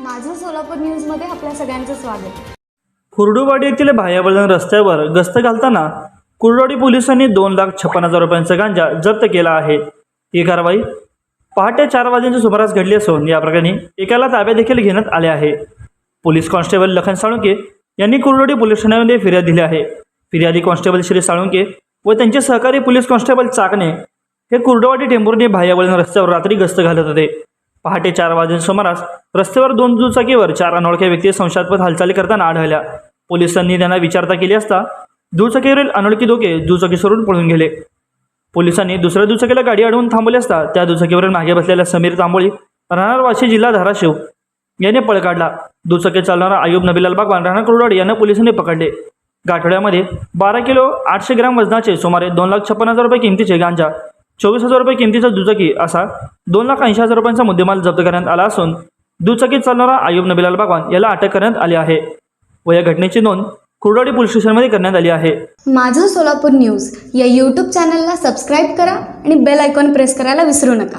माझं सोलापूर न्यूजमध्ये आपल्या सगळ्यांचं स्वागत. कुर्डुवाडी येथील भायाबळण रस्त्यावर गस्त घालताना कुर्डवाडी पोलिसांनी दोन लाख छप्पन हजार रुपयांचा गांजा जप्त केला आहे. ही कारवाई पहाटे चार वाजेच्या सुमारास घडली असून या प्रकरणी एकाला ताब्यात देखील घेण्यात आले आहे. पोलीस कॉन्स्टेबल लखन साळुंके यांनी कुर्डवाडी पोलीस ठाण्यामध्ये फिर्याद दिली आहे. फिर्यादी कॉन्स्टेबल श्री साळुंके व त्यांचे सहकारी पोलीस कॉन्स्टेबल चाकणे हे कुर्डवाडी टेंभुर्णी भायाबळण रस्त्यावर रात्री गस्त घालत होते. पहाटे चार वाजेच्या सुमारास रस्त्यावर दोन दुचाकीवर चार अनोळख्या व्यक्ती संशयास्पद हालचाली करताना आढळल्या. पोलिसांनी त्यांना विचारता केली असता दुचाकीवरील अनोळखी दोघे दुचाकी सोडून पळून गेले. पोलिसांनी दुसऱ्या दुचाकीला गाडी अडवून थांबवली असता त्या दुचाकीवरील मागे बसलेल्या समीर तांबोळी राहणार वाशी जिल्हा धाराशिव याने पळ काढला. दुचाकी चालणारा आयुब नबीलाल बागवान राहणार कुरवाडी यांना पोलिसांनी पकडले. गाठोड्यामध्ये बारा किलो आठशे ग्रॅम वजनाचे सुमारे दोन लाख छप्पन हजार रुपये किमतीचे गांजा चोवीस हजार रुपये किमतीचा दुचाकी असा दोन लाख ऐंशी हजार रुपयांचा मुद्देमाल जप्त करण्यात आला असून दुचाकीत चालणारा आयुब नबीलाल बागवान याला अटक करण्यात आली आहे व या घटनेची नोंद कुर्डवाडी पोलीस स्टेशनमध्ये करण्यात आली आहे. माझं सोलापूर न्यूज या यूट्यूब चॅनलला सबस्क्राईब करा आणि बेल आयकॉन प्रेस करायला विसरू नका.